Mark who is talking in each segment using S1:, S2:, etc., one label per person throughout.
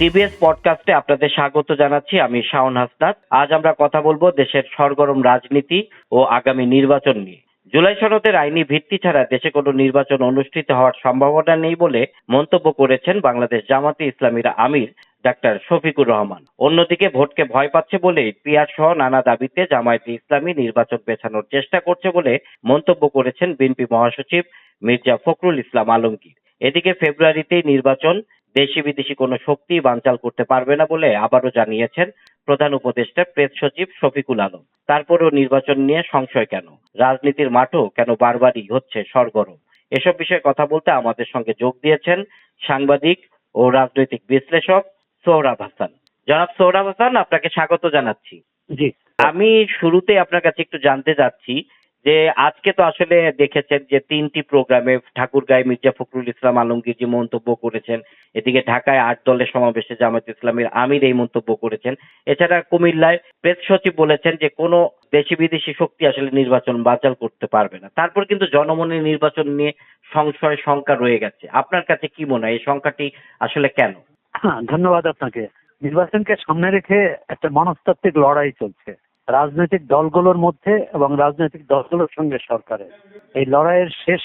S1: TBS পডকাস্টে আপনাদের স্বাগত জানাচ্ছি, আমি শাওন হাসনাত। আজ আমরা কথা বলব দেশের সরগরম রাজনীতি ও আগামী নির্বাচন নিয়ে। জুলাই সনদের আইনি ভিত্তি ছাড়া দেশে কোনো নির্বাচন অনুষ্ঠিত হওয়ার সম্ভাবনা নেই বলে মন্তব্য করেছেন বাংলাদেশ জামাতে ইসলামীর আমির ডাক্তার শফিকুর রহমান। অন্যদিকে ভোটকে ভয় পাচ্ছে বলে পিয়ার সহ নানা দাবিতে জামায়াতে ইসলামী নির্বাচন পেছানোর চেষ্টা করছে বলে মন্তব্য করেছেন বিএনপি মহাসচিব মির্জা ফখরুল ইসলাম আলমগীর। এদিকে ফেব্রুয়ারিতেই নির্বাচন দেশি বিদেশি কোনো শক্তি বানচাল করতে পারবে না বলে আবারও জানিয়েছেন প্রধান উপদেষ্টা প্রেস সচিব শফিকুল আলম। তারপরেও নির্বাচন নিয়ে সংশয় কেন? রাজনীতির মাঠও কেন বারবারই হচ্ছে সরগরম? এসব বিষয়ে কথা বলতে আমাদের সঙ্গে যোগ দিয়েছেন সাংবাদিক ও রাজনৈতিক বিশ্লেষক সোহরাব হাসান। জনাব সোহরাব হাসান আপনাকে স্বাগত জানাচ্ছি।
S2: জি।
S1: আমি শুরুতে আপনার কাছে একটু জানতে চাচ্ছি যে আজকে তো আসলে দেখেছেন যে তিনটি প্রোগ্রামে ঠাকুরগাঁয় মির্জা ফখরুল ইসলাম আলমগীর যে মন্তব্য করেছেন। এদিকে ঢাকায় আট দলের সমাবেশে জামাত ইসলামের আমির এই মন্তব্য করেছেন। এছাড়া কুমিল্লায় প্রেস সচিব বলেছেন যে কোনো দেশি বিদেশি শক্তি আসলে নির্বাচন বাচাল করতে পারবে না। তারপর কিন্তু জনমনের নির্বাচন নিয়ে সংশয়, শঙ্কা রয়ে গেছে। আপনার কাছে কি মনে হয়? এই সংখ্যাটি আসলে কেন?
S2: হ্যাঁ ধন্যবাদ আপনাকে। নির্বাচনকে সামনে রেখে একটা মনস্তাত্ত্বিক লড়াই চলছে। রাজনৈতিক দলগুলোর মধ্যে এবং রাজনৈতিক দলগুলোর সঙ্গে সরকারের। এই লড়াইয়ের শেষ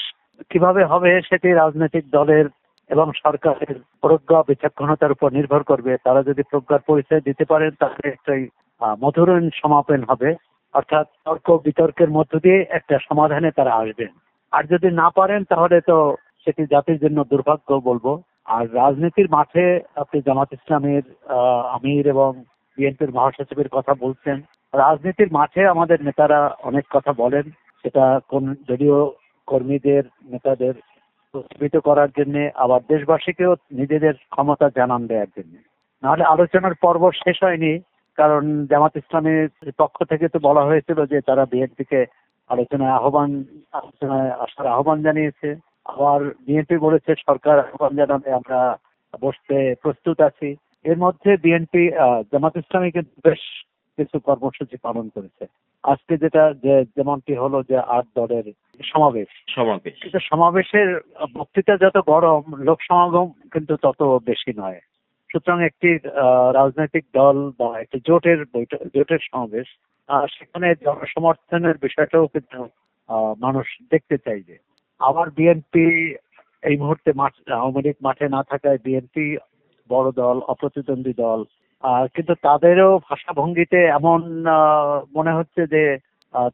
S2: কীভাবে হবে সেটি রাজনৈতিক দলের এবং সরকারের প্রজ্ঞা, বিচক্ষণতার উপর নির্ভর করবে। তারা যদি প্রজ্ঞার পরিচয় দিতে পারেন, তাহলে একটাই মধুরণ সমাপন হবে। অর্থাৎ তর্ক বিতর্কের মধ্য দিয়ে একটা সমাধানে তারা আসবেন। আর যদি না পারেন, তাহলে তো সেটি জাতির জন্য দুর্ভাগ্য বলব। আর রাজনীতির মাঠে আপনি জামাত ইসলামের আমির এবং বিএনপির মহাসচিবের কথা বলছেন। রাজনীতির মাঠে আমাদের নেতারা অনেক কথা বলেন। সেটা কোন দলীয় কর্মীদের, নেতাদের প্রস্ফুটিত করার জন্য, আবার দেশবাসীকেও নিজেদের ক্ষমতা জানান দেওয়ার জন্য। নাহলে আলোচনার পর্ব শেষ হয়নি, কারণ জামাত ইসলামের পক্ষ থেকে তো বলা হয়েছিল যে তারা বিএনপিকে আলোচনায় আহ্বান, আলোচনায় আসার আহ্বান জানিয়েছে। আবার বিএনপি বলেছে, সরকার আহ্বান জানাবে, আমরা বসতে প্রস্তুত আছি। এর মধ্যে বিএনপি জামাত ইসলামী কিন্তু বেশ কিছু কর্মসূচি পালন করেছে। আজকে যেটা যে যেমনটি হলো যে আট দলের সমাবেশ।
S1: সমাবেশ।
S2: কিন্তু সমাবেশের বক্তৃতা যত গরম লোক সমাগম কিন্তু তত বেশি নয়। সুতরাং একটি আহ, রাজনৈতিক দল বা একটি জোটের বৈঠক জোটের সমাবেশ সেখানে জনসমর্থনের বিষয়টাও কিন্তু আহ, মানুষ দেখতে চাইবে আবার বিএনপি এই মুহূর্তে মাঠ আওয়ামী লীগ মাঠে না থাকায় বিএনপি বড় দল, অপ্রতিদ্বন্দ্বী দল। কিন্তু তাদেরও ভাষাভঙ্গিতে এমন মনে হচ্ছে যে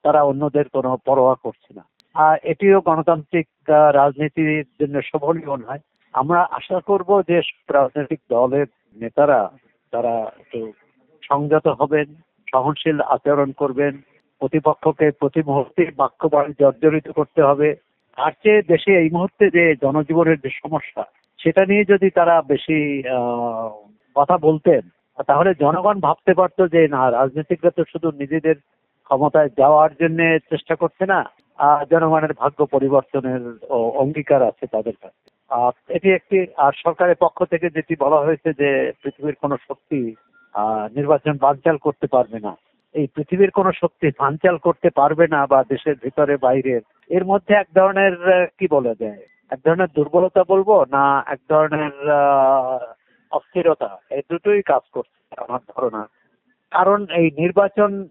S2: তারা অন্যদের কোনো পরোয়া করছে না। এটিও গণতান্ত্রিক রাজনীতির জন্য শোভনীয় নয়। আমরা আশা করব যে রাজনৈতিক দলের নেতারা, তারা একটু সংযত হবেন, সহনশীল আচরণ করবেন, প্রতিপক্ষকে প্রতি মুহূর্তে বাক্য বাণী জর্জরিত করতে হবে। আর চেয়ে দেশে এই মুহূর্তে যে জনজীবনের যে সমস্যা সেটা নিয়ে যদি তারা বেশি কথা বলতেন, তাহলে জনগণ ভাবতে পারতো যে, না, রাজনীতিকরা তো শুধু নিজেদের ক্ষমতায় যাওয়ার জন্য চেষ্টা করছে না জনগণের ভাগ্য পরিবর্তনের অঙ্গীকার আছে তাদের কাছে। আর এটি একটি আর সরকারের পক্ষ থেকে যেটি বলা হয়েছে যে, পৃথিবীর কোনো শক্তি নির্বাচন বানচাল করতে পারবে না। এই পৃথিবীর কোনো শক্তি বানচাল করতে পারবে না বা দেশের ভিতরে, বাইরের, এর মধ্যে এক ধরনের কি বলা যায় এক ধরনের দুর্বলতা বলব না এক ধরনের অস্থিরতা? এই দুটোই কাজ করছে আমার ধারণা। কারণ এই নির্বাচন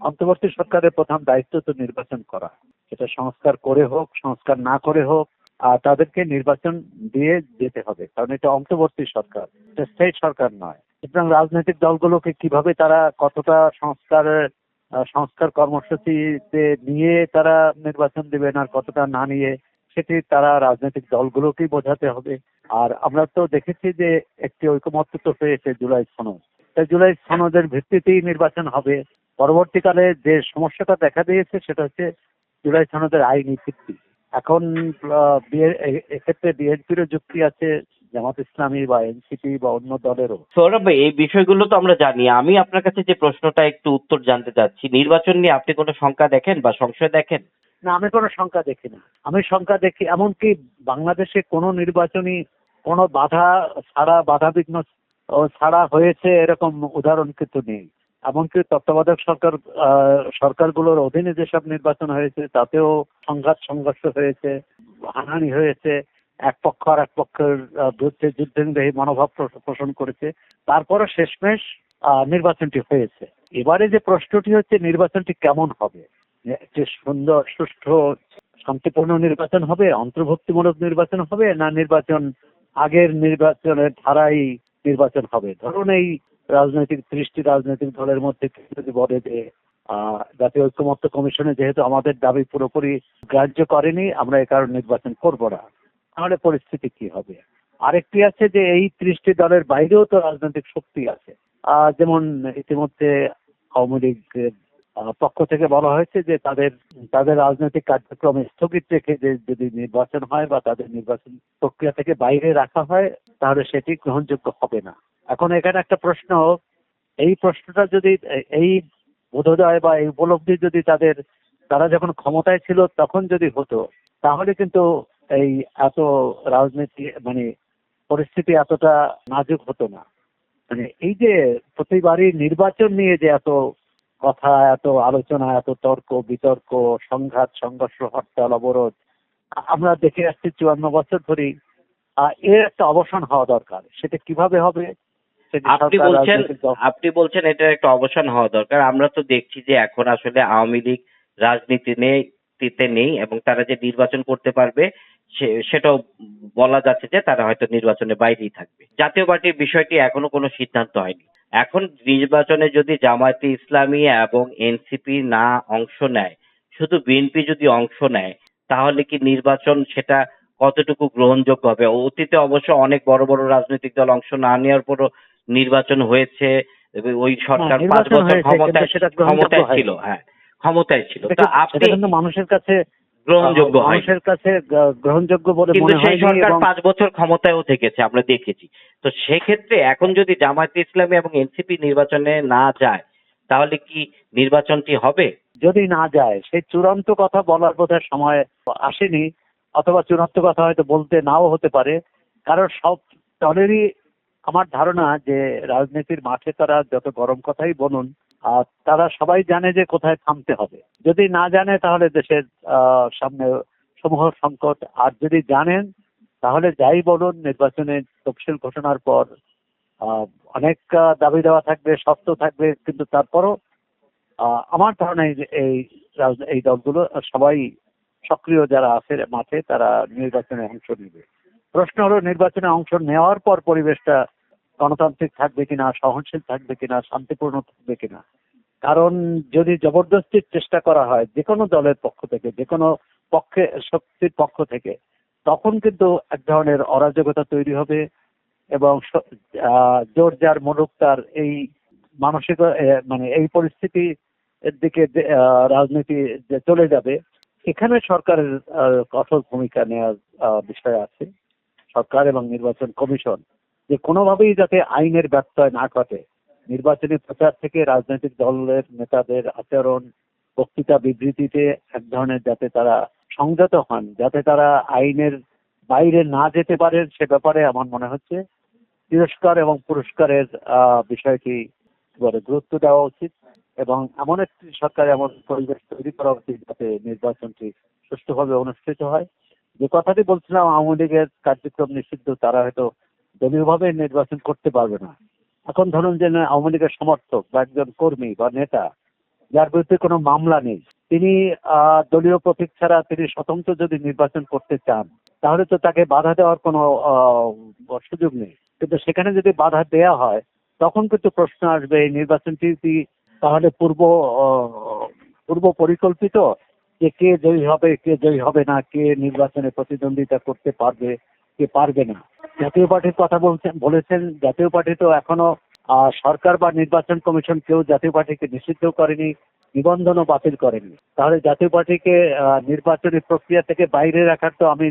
S2: অন্তর্বর্তী সরকারের প্রথম দায়িত্ব তো নির্বাচন করা। সেটা সংস্কার করে হোক সংস্কার না করে হোক আর তাদেরকে নির্বাচন দিয়ে যেতে হবে। কারণ এটা অন্তর্বর্তী সরকার এটা স্টেট সরকার নয়। সুতরাং রাজনৈতিক দলগুলোকে কীভাবে তারা কতটা সংস্কার আহ, সংস্কার কর্মসূচিতে নিয়ে তারা নির্বাচন দেবেন আর কতটা না নিয়ে সেটি তারা রাজনৈতিক দলগুলোকেই বোঝাতে হবে। আর আমরা তো দেখেছি যে একটি ঐকমত্য তো পেয়েছে জুলাই সনদ। তাই জুলাই সনদের ভিত্তিতেই নির্বাচন হবে। পরবর্তীকালে যে সমস্যাটা দেখা দিয়েছে সেটা হচ্ছে জুলাই সনদের আইনি ভিত্তি। এখন এক্ষেত্রে বিএনপিরও যুক্তি আছে, জামাত ইসলামী বা এনসিপি বা অন্য দলেরও।
S1: সৌরভ এই বিষয়গুলো তো আমরা জানি। আমি আপনার কাছে যে প্রশ্নটা একটু উত্তর জানতে চাচ্ছি, নির্বাচন নিয়ে আপনি কোনো শঙ্কা দেখেন বা সংশয় দেখেন?
S2: না, আমি কোনো সংখ্যা দেখি না। আমি সংখ্যা দেখি, এমনকি বাংলাদেশে কোনো নির্বাচনী, কোনো বাধা ছাড়া বাধা বিঘ্ন ছাড়া হয়েছে এরকম উদাহরণ কিন্তু নেই। এমনকি তত্ত্বাবধায়ক সরকার সরকারগুলোর অধীনে যেসব নির্বাচন হয়েছে, তাতেও সংঘাত সংঘর্ষ হয়েছে হানানি হয়েছে, এক পক্ষ আর এক পক্ষের বিরুদ্ধে যুদ্ধবিদ্রোহী মনোভাব পোষণ করেছে। তারপরও শেষমেশ নির্বাচনটি হয়েছে। এবারে যে প্রশ্নটি হচ্ছে, নির্বাচনটি কেমন হবে? যে সুন্দর সুষ্ঠু শান্তিপূর্ণ নির্বাচন হবে অন্তর্ভুক্তিমূলক নির্বাচন হবে না নির্বাচন আগের নির্বাচনের ধারাই নির্বাচন হবে? ধরুন এই রাজনৈতিক ত্রিশটি রাজনৈতিক দলের মধ্যে যদি বলে যে জাতীয় ঐক্যমত্য কমিশনে যেহেতু আমাদের দাবি পুরোপুরি গ্রাহ্য করেনি আমরা এ কারণে নির্বাচন করব না তাহলে পরিস্থিতি কি হবে? আরেকটি আছে যে এই ত্রিশটি দলের বাইরেও তো রাজনৈতিক শক্তি আছে। যেমন ইতিমধ্যে আওয়ামী আহ, পক্ষ থেকে বলা হয়েছে যে তাদের তাদের রাজনৈতিক কার্যক্রম স্থগিত রেখে যদি নির্বাচন হয় বা তাদের নির্বাচন প্রক্রিয়া থেকে বাইরে রাখা হয়, তাহলে সেটি গ্রহণযোগ্য হবে না। এখন এখানে একটা প্রশ্ন, এই প্রশ্নটা যদি, এই বোধোদয় বা এই উপলব্ধি যদি তাদের, তারা যখন ক্ষমতায় ছিল তখন যদি হতো, তাহলে কিন্তু এই এত রাজনীতি মানে পরিস্থিতি এতটা নাজুক হতো না। মানে এই যে প্রতিবারই নির্বাচন নিয়ে যে এত কথা এত আলোচনা এত তর্ক বিতর্ক সংঘাত সংঘর্ষ হরতাল অবরোধ আমরা দেখে আসছি চুয়ান্ন বছর ধরেই এর একটা অবসান হওয়া দরকার। সেটা কীভাবে হবে?
S1: আপনি বলছেন আপনি বলছেন এটার একটা অবসান হওয়া দরকার। আমরা তো দেখছি যে এখন আসলে আওয়ামী লীগ রাজনীতি নেই নেই এবং তারা যে নির্বাচন করতে পারবে সে- সেটাও বলা যাচ্ছে যে তারা হয়তো নির্বাচনের বাইরেই থাকবে। জাতীয় পার্টির বিষয়টি এখনও কোনো সিদ্ধান্ত হয়নি। এখন নির্বাচনে যদি জামায়াতে ইসলামী এবং এনসিপি না অংশ নেয় শুধু বিএনপি যদি অংশ নেয় তাহলে কি নির্বাচন সেটা কতটুকু গ্রহণযোগ্য হবে? অতীতে অবশ্য অনেক বড় বড় রাজনৈতিক দল অংশ না নেওয়ার পরও নির্বাচন হয়েছে ওই সরকার
S2: হ্যাঁ,
S1: পাঁচ বছর ক্ষমতায় ছিল হ্যাঁ ক্ষমতায় ছিল। তো আপনি
S2: মানুষের কাছে
S1: গ্রহণযোগ্য হয়
S2: মানুষের কাছে গ্রহণযোগ্য বলে
S1: কিন্তু
S2: মনে
S1: সেই
S2: হয়নি
S1: সরকার পাঁচ বছর ক্ষমতায়ও থেকেছে আমরা দেখেছি। তো সেক্ষেত্রে এখন যদি জামায়াতে ইসলামী এবং এনসিপি নির্বাচনে না যায় তাহলে কি নির্বাচনটি হবে?
S2: যদি না যায় সেই চূড়ান্ত কথা বলার বোধহয় সময় আসেনি অথবা চূড়ান্ত কথা হয়তো বলতে নাও হতে পারে। কারণ সব দলেরই আমার ধারণা যে রাজনীতির মাঠে তারা যত গরম কথাই বলুন আহ, তারা সবাই জানে যে কোথায় থামতে হবে। যদি না জানে তাহলে দেশের সামনে সমূহ সংকট। আর যদি জানেন তাহলে যাই বলুন নির্বাচনের তফসিল ঘোষণার পর অনেক দাবি দেওয়া থাকবে শর্ত থাকবে কিন্তু তারপরও আমার ধারণা এই এই দলগুলো সবাই সক্রিয় যারা আছে মাঠে তারা নির্বাচনে অংশ নেবে। প্রশ্ন হলো নির্বাচনে অংশ নেওয়ার পর পরিবেশটা গণতান্ত্রিক থাকবে কিনা, সহনশীল থাকবে কিনা, শান্তিপূর্ণ থাকবে কিনা। কারণ যদি জবরদস্তির চেষ্টা করা হয় যে কোনো দলের পক্ষ থেকে যে কোনো পক্ষে, শক্তির পক্ষ থেকে, তখন কিন্তু এক ধরনের অরাজকতা তৈরি হবে এবং জোর যার মুলুক তার এই মানসিক মানে এই পরিস্থিতি এর দিকে রাজনীতি চলে যাবে। এখানে সরকারের কঠোর ভূমিকা নেওয়ার বিষয় আছে। সরকার এবং নির্বাচন কমিশন যে কোনোভাবেই যাতে আইনের ব্যত্যয় না ঘটে। নির্বাচনী প্রচার থেকে রাজনৈতিক দলের নেতাদের আচরণ, বক্তৃতা, বিবৃতিতে এক ধরনের যাতে তারা সংযত হন, যাতে তারা আইনের বাইরে না যেতে পারে সে ব্যাপারে আমার মনে হচ্ছে তিরস্কার এবং পুরস্কারের বিষয়টি বলে, গুরুত্ব দেওয়া উচিত এবং এমন একটি সরকার, এমন পরিবেশ তৈরি করা উচিত যাতে নির্বাচনটি সুষ্ঠুভাবে অনুষ্ঠিত হয়। যে কথাটি বলছিলাম, আওয়ামী লীগের কার্যক্রম নিষিদ্ধ, তারা হয়তো দলীয়ভাবে নির্বাচন করতে পারবে না। এখন ধরুন যে আওয়ামী লীগের সমর্থক বা একজন কর্মী বা নেতা, যার বিরুদ্ধে কোনো মামলা নেই, তিনি দলীয় প্রতীক ছাড়া তিনি স্বতন্ত্র যদি নির্বাচন করতে চান, তাহলে তো তাকে বাধা দেওয়ার কোনো সুযোগ নেই। কিন্তু সেখানে যদি বাধা দেয়া হয়, তখন কিন্তু প্রশ্ন আসবে এই নির্বাচনটি কি তাহলে পূর্ব পূর্ব পরিকল্পিত যে কে জয়ী হবে, কে জয়ী হবে না, কে নির্বাচনে প্রতিদ্বন্দ্বিতা করতে পারবে, কে পারবে না। জাতীয় পার্টির কথা বলছেন বলেছেন, জাতীয় পার্টি তো এখনও সরকার বা নির্বাচন কমিশন কেউ জাতীয় পার্টিকে নিষিদ্ধ করেনি, নিবন্ধনও বাতিল করেনি। তাহলে জাতীয় পার্টিকে নির্বাচনী প্রক্রিয়া থেকে বাইরে রাখার তো আমি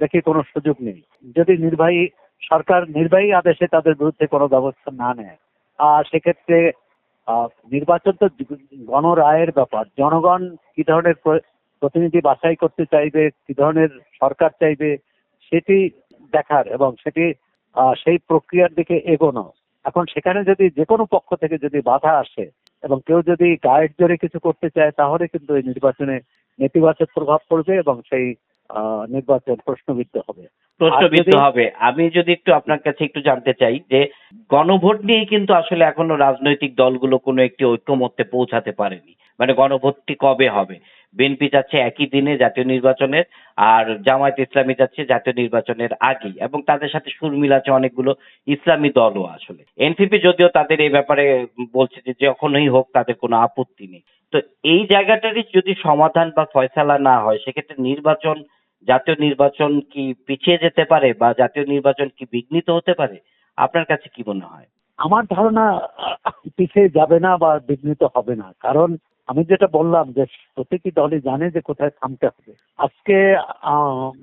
S2: দেখি কোনো সুযোগ নেই। যদি নির্বাহী, সরকার নির্বাহী আদেশে তাদের বিরুদ্ধে কোনো ব্যবস্থা না নেয় আর সেক্ষেত্রে নির্বাচন তো গণরায়ের ব্যাপার। জনগণ কি ধরনের প্রতিনিধি বাছাই করতে চাইবে, কি ধরনের সরকার চাইবে, সেটি দেখার এবং সেটি সেই প্রক্রিয়ার দিকে এগোনো। এখন সেখানে যদি যে কোনো পক্ষ থেকে যদি বাধা আসে এবং কেউ যদি গায়ের জোরে কিছু করতে চায়, তাহলে কিন্তু এই নির্বাচনে নেতিবাচক প্রভাব পড়বে এবং সেই নির্বাচন প্রশ্নবিদ্ধ হবে।
S1: প্রশ্নবিদ্ধ হবে। আমি যদি একটু আপনার কাছে একটু জানতে চাই যে গণভোট নিয়ে কিন্তু আসলে এখনও রাজনৈতিক দলগুলো কোনো একটি ঐক্যমত্যে পৌঁছাতে পারেনি। মানে গণভোটটি কবে হবে? বিএনপি চাচ্ছে একই দিনে জাতীয় নির্বাচনের আর জামায়াত ইসলামী চাচ্ছে জাতীয় নির্বাচনের আগেই। এবং তাদের সাথে সুর মিলাচ্ছে অনেকগুলো ইসলামী দলও আসলে। এনসিপি যদিও তাদের এই ব্যাপারে বলছে যে যখনই হোক তাদের কোনো আপত্তি নেই। তো এই জায়গাটারই যদি সমাধান বা ফয়সালা না হয় সেক্ষেত্রে নির্বাচন জাতীয় নির্বাচন কি পিছিয়ে যেতে পারে বা জাতীয় নির্বাচন কি বিঘ্নিত হতে পারে? আপনার কাছে কি মনে হয়?
S2: আমার ধারণা, পিছিয়ে যাবে না বা বিঘ্নিত হবে না। কারণ আমি যেটা বললাম যে প্রতিটি দলই জানে যে কোথায় থামতে হবে। আজকে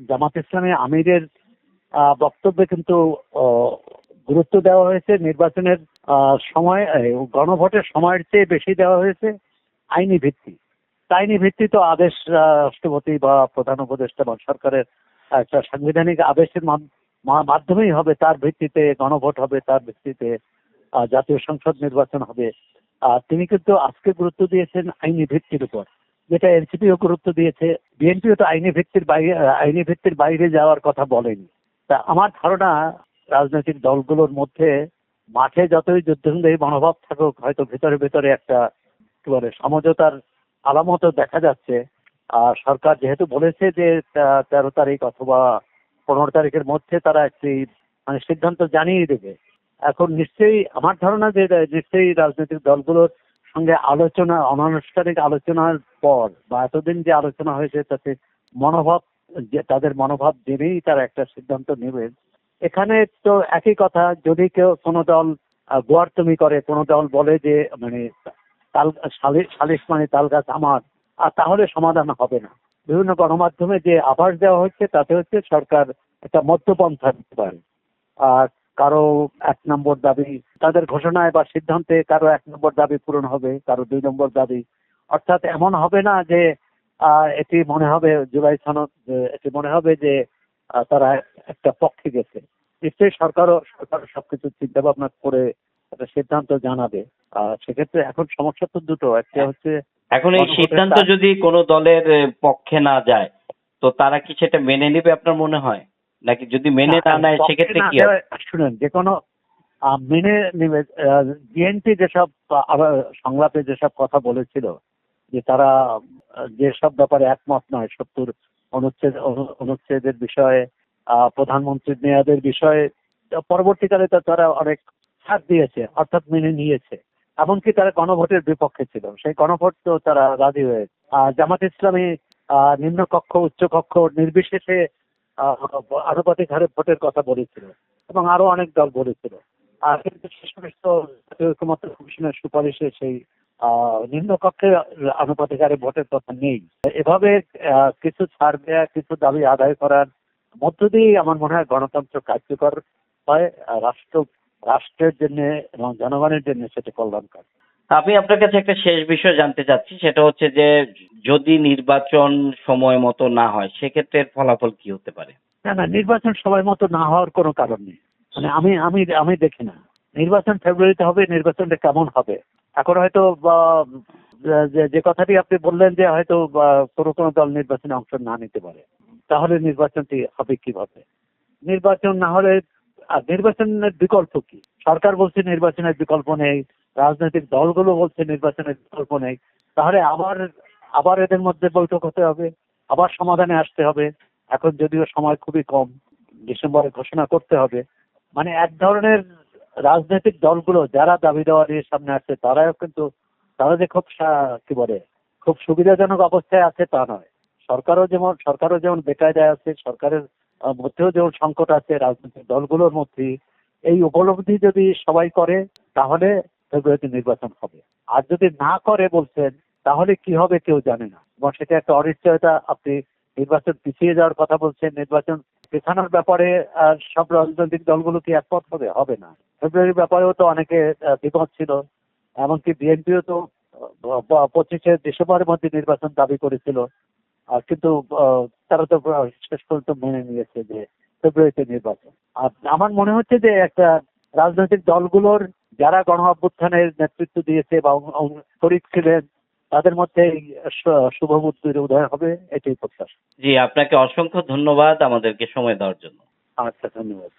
S2: জামাত ইসলামী আমিরের বক্তব্যে কিন্তু গুরুত্ব দেওয়া হয়েছে। নির্বাচনের সময় গণভোটের সময়ের চেয়ে বেশি দেওয়া হয়েছে। আইনি ভিত্তি। আইনি ভিত্তি তো আদেশ রাষ্ট্রপতি বা প্রধান উপদেষ্টা বা সরকারের একটা সাংবিধানিক আদেশের মাধ্যমেই হবে, তার ভিত্তিতে গণভোট হবে, তার ভিত্তিতে জাতীয় সংসদ নির্বাচন হবে। আর তিনি কিন্তু আজকে গুরুত্ব দিয়েছেন আইনি ভিত্তির উপর, যেটা এনসিপিও গুরুত্ব দিয়েছে। বিএনপিও তো আইনি ভিত্তির বাইরে, আইনি ভিত্তির বাইরে যাওয়ার কথা বলেনি। তা আমার ধারণা, রাজনৈতিক দলগুলোর মধ্যে মাঠে যতই যুদ্ধ মনোভাব থাকুক, হয়তো ভেতরে ভেতরে একটা, কি বলে, সমঝোতার আলামতও দেখা যাচ্ছে। আর সরকার যেহেতু বলেছে যে তেরো তারিখ অথবা পনেরো তারিখের মধ্যে তারা একটি মানে সিদ্ধান্ত জানিয়ে দেবে। এখন নিশ্চয়ই আমার ধারণা যে, নিশ্চয়ই রাজনৈতিক দলগুলোর সঙ্গে আলোচনা, অনানুষ্ঠানিক আলোচনার পর বা এতদিন যে আলোচনা হয়েছে, তাতে মনোভাব, যে, তাদের মনোভাব জেনেই তারা একটা সিদ্ধান্ত নেবেন এখানে তো একই কথা, যদি কেউ কোনো দল গোয়ার্তমি করে, কোনো দল বলে যে মানে তাল সালিশ মানে তাল গাছ আমার, আর তাহলে সমাধান হবে না। বিভিন্ন গণমাধ্যমে যে আভাস দেওয়া হচ্ছে, তাতে হচ্ছে সরকার একটা মধ্যপন্থা দিতে পারে আর কারও এক নম্বর দাবি তাদের ঘোষণায় বা সিদ্ধান্তে কারও এক নম্বর দাবি পূরণ হবে, কারও দুই নম্বর দাবি। অর্থাৎ এমন হবে না যে এটি মনে হবে জুলাই সনদ এটি মনে হবে যে তারা একটা পক্ষে গেছে। নিশ্চয়ই সরকারও সরকার সবকিছু চিন্তা ভাবনা করে একটা সিদ্ধান্ত জানাবে। আর সেক্ষেত্রে এখন সমস্যা তো দুটো একটা হচ্ছে
S1: এখন এই সিদ্ধান্ত যদি কোনো দলের পক্ষে না যায় তো তারা কি সেটা মেনে নেবে আপনার মনে হয়? নাকি যদি মেনে না নেয় সেক্ষেত্রে কি
S2: শুনেন যে কোনো মেনে নেবে বিএনপি যেসব সংলাপে যেসব কথা বলেছিল যে তারা যেসব ব্যাপারে একমত নয় সত্তর অনুচ্ছেদ অনুচ্ছেদের বিষয়ে আহ, প্রধানমন্ত্রীর মেয়াদের বিষয়ে পরবর্তীকালে তারা অনেক ছাড় দিয়েছে অর্থাৎ মেনে নিয়েছে। এমনকি তারা গণভোটের বিপক্ষে ছিল। সেই গণভোট তো তারা রাজি হয়ে আহ, জামাত ইসলামী নিম্নকক্ষ উচ্চকক্ষ নির্বিশেষে আনুপাতিক হারে ভোটের কথা বলেছিল এবং আরও অনেক দল বলেছিল। আর কিন্তু কমিশনের সুপারিশে সেই নিম্নকক্ষে আনুপাতিক হারে ভোটের কথা নেই। এভাবে কিছু ছাড় দেয়া কিছু দাবি আদায় করার মধ্য দিয়েই আমার মনে হয় গণতন্ত্র কার্যকর হয়। রাষ্ট্র রাষ্ট্রের জন্য এবং জনগণের জন্য সেটা কল্যাণকর।
S1: আমি আপনার কাছে একটা শেষ বিষয় জানতে চাচ্ছি সেটা হচ্ছে যে যদি নির্বাচন সময় মতো না হয় সেক্ষেত্রে ফলাফল কি হতে পারে?
S2: না না নির্বাচন সময় মতো না হওয়ার কোনো কারণ নেই। মানে আমি আমি আমি দেখি না। নির্বাচন ফেব্রুয়ারিতে হবে নির্বাচনটা কেমন হবে? এখন হয়তো বা, যে কথাটি আপনি বললেন যে হয়তো কোনো কোনো দল নির্বাচনে অংশ না নিতে পারে তাহলে নির্বাচনটি হবে কীভাবে? নির্বাচন না হলে আর নির্বাচনের বিকল্প কি? সরকার বলছে নির্বাচনের বিকল্প নেই, রাজনৈতিক দলগুলো বলছে নির্বাচনের বিকল্প নেই। তাহলে আবার আবার এদের মধ্যে বৈঠক হতে হবে, আবার সমাধানে আসতে হবে। এখন যদিও সময় খুবই কম, ডিসেম্বরে ঘোষণা করতে হবে। মানে এক ধরনের রাজনৈতিক দলগুলো যারা দাবি দেওয়া নিয়ে সামনে আসছে, তারাও কিন্তু, তারা যে খুব কি বলে, খুব সুবিধাজনক অবস্থায় আছে তা নয়। সরকারও যেমন সরকারও যেমন বেকায়দায় আছে, সরকারের মধ্যেও যেমন সংকট আছে রাজনৈতিক দলগুলোর মধ্যে, এই উপলব্ধি যদি সবাই করে, তাহলে ফেব্রুয়ারিতে নির্বাচন হবে। আর যদি না করে বলছেন, তাহলে কি হবে কেউ জানে না। এবং সেটা একটা অনিশ্চয়তা, আপনি নির্বাচন পিছিয়ে যাওয়ার কথা বলছেন, নির্বাচন পেছানোর ব্যাপারে সব রাজনৈতিক দলগুলো কি একমত হবে হবে না। ফেব্রুয়ারির ব্যাপারেও তো অনেকে বিপদ ছিল। এমনকি বিএনপিও তো পঁচিশে ডিসেম্বরের মধ্যে নির্বাচন দাবি করেছিল। কিন্তু তারা তো শেষ পর্যন্ত মেনে নিয়েছে যে ফেব্রুয়ারিতে নির্বাচন। আর আমার মনে হচ্ছে যে একটা রাজনৈতিক দলগুলোর যারা গণ অভ্যুত্থানের নেতৃত্ব দিয়েছে বা শরিক ছিলেন তাদের মধ্যে এই শুভ বুদ্ধির উদয় হবে এটাই প্রত্যাশা।
S1: জি আপনাকে অসংখ্য ধন্যবাদ আমাদেরকে সময় দেওয়ার জন্য।
S2: আচ্ছা ধন্যবাদ।